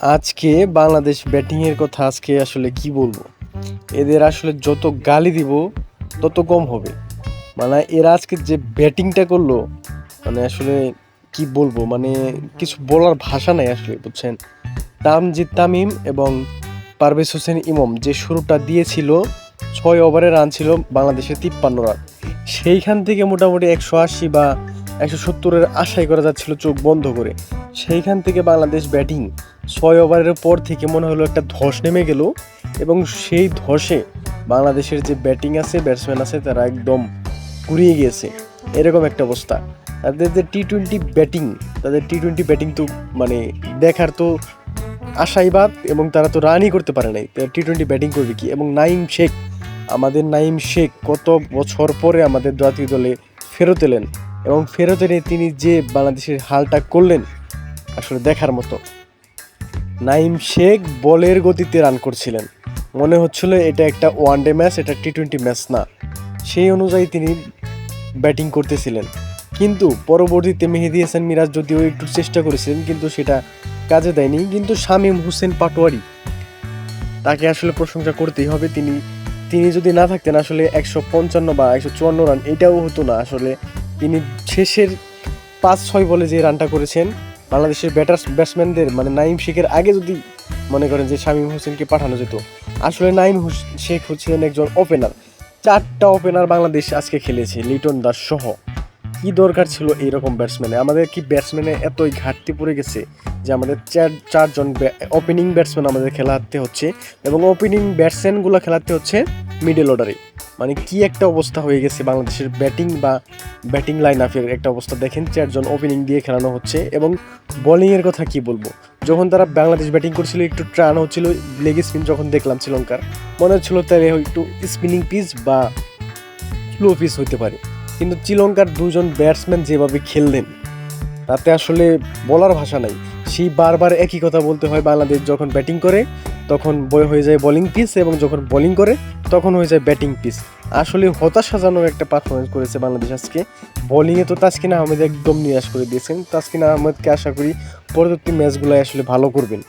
আজকে বাংলাদেশ ব্যাটিংয়ের কথা আজকে আসলে কি বলব? এদের আসলে যত গালি দিব, তত কম হবে। মানে এরা আজকে যে ব্যাটিংটা করল মানে আসলে কি বলব? মানে কিছু বলার ভাষা নাই আসলে, বুঝছেন? তামজিদ তামিম এবং পারভেজ হোসেন ইমম যে শুরুটা দিয়েছিল, ছয় ওভারে রান ছিল বাংলাদেশের তিপ্পান্ন রান। সেইখান থেকে মোটামুটি একশো আশি বা একশো সত্তরের আশাই করা যাচ্ছিল চোখ বন্ধ করে। সেইখান থেকে বাংলাদেশ ব্যাটিং ছয় ওভারের পর থেকে মনে হলো একটা ধস নেমে গেল এবং সেই ধসে বাংলাদেশের যে ব্যাটিং আছে, ব্যাটসম্যান আছে, তারা একদম কুড়িয়ে গিয়েছে। এরকম একটা অবস্থা। তাদের যে টি টোয়েন্টি ব্যাটিং, তাদের টি টোয়েন্টি ব্যাটিং তো মানে দেখার তো আশাই বাদ এবং তারা তো রানই করতে পারে নাই। টি টোয়েন্টি ব্যাটিং করবে কি? এবং নাইম শেখ, আমাদের নাইম শেখ কত বছর পরে আমাদের জাতীয় দলে ফেরত এলেন এবং ফেরত এনে তিনি যে বাংলাদেশের হালটা করলেন, আসলে দেখার মতো। নাইম শেখ বলের গতিতে রান করছিলেন। মনে হচ্ছিল এটা একটা ওয়ান ডে ম্যাচ এটা টি টোয়েন্টি ম্যাচ না। সেই অনুযায়ী তিনি ব্যাটিং করতেছিলেন। কিন্তু পরবর্তীতে মেহেদি হাসান মিরাজ যদিও একটু চেষ্টা করেছিলেন, কিন্তু সেটা কাজে দেয়নি। কিন্তু শামীম হোসেন পাটোয়ারি, তাকে আসলে প্রশংসা করতেই হবে। তিনি তিনি যদি না থাকতেন আসলে একশো পঞ্চান্ন বা একশো চুয়ান্ন রান, এটাও হতো না। আসলে তিনি শেষের পাঁচ ছয় বলে যে রানটা করেছেন বাংলাদেশের ব্যাটার্স ব্যাটসম্যানদের মানে নাইম শেখের আগে যদি মনে করেন যে শামীম হোসেনকে পাঠানো যেত, আসলে নাইম শেখ হচ্ছিলেন একজন ওপেনার চারটা ওপেনার বাংলাদেশ আজকে খেলেছে, লিটন দাস সহ। কি দরকার ছিল এইরকম ব্যাটসম্যানে আমাদের কি ব্যাটসম্যানে এতই ঘাটতি পড়ে গেছে যে আমাদের চার, চারজন ওপেনিং ব্যাটসম্যান আমাদের খেলাতে হচ্ছে এবং ওপেনিং ব্যাটসম্যানগুলো খেলাতে হচ্ছে মিডল অর্ডারে মানে কি একটা অবস্থা হয়ে গেছে বাংলাদেশের ব্যাটিং বা ব্যাটিং লাইন আপের একটা অবস্থা দেখেন, চারজন ওপেনিং দিয়ে খেলানো হচ্ছে এবং বোলিংয়ের কথা কি বলব? যখন তারা বাংলাদেশ ব্যাটিং করছিল, একটু ট্রান হচ্ছিল লেগ স্পিন যখন দেখলাম শ্রীলঙ্কার, মনে হচ্ছিল তাহলে একটু স্পিনিং পিচ বা স্লো পিচ হতে পারে। কিন্তু শ্রীলঙ্কার দুজন ব্যাটসম্যান যেভাবে খেললেন, তাতে আসলে বলার ভাষা নাই। সেই বারবার একই কথা বলতে হয়, বাংলাদেশ যখন ব্যাটিং করে, তখন বয় হয়ে যায় বোলিং পিচ এবং যখন বোলিং করে, তখন হয়ে যায় ব্যাটিং পিচ আসলে হতাশাজনক একটা পারফরমেন্স করেছে বাংলাদেশ আজকে। বোলিংয়ে তো তাসকিনা আহমেদ একদম নিরাশ করে দিয়েছেন। তাসকিনা আহমেদকে আশা করি পরবর্তী ম্যাচগুলো আসলে ভালো করবেন।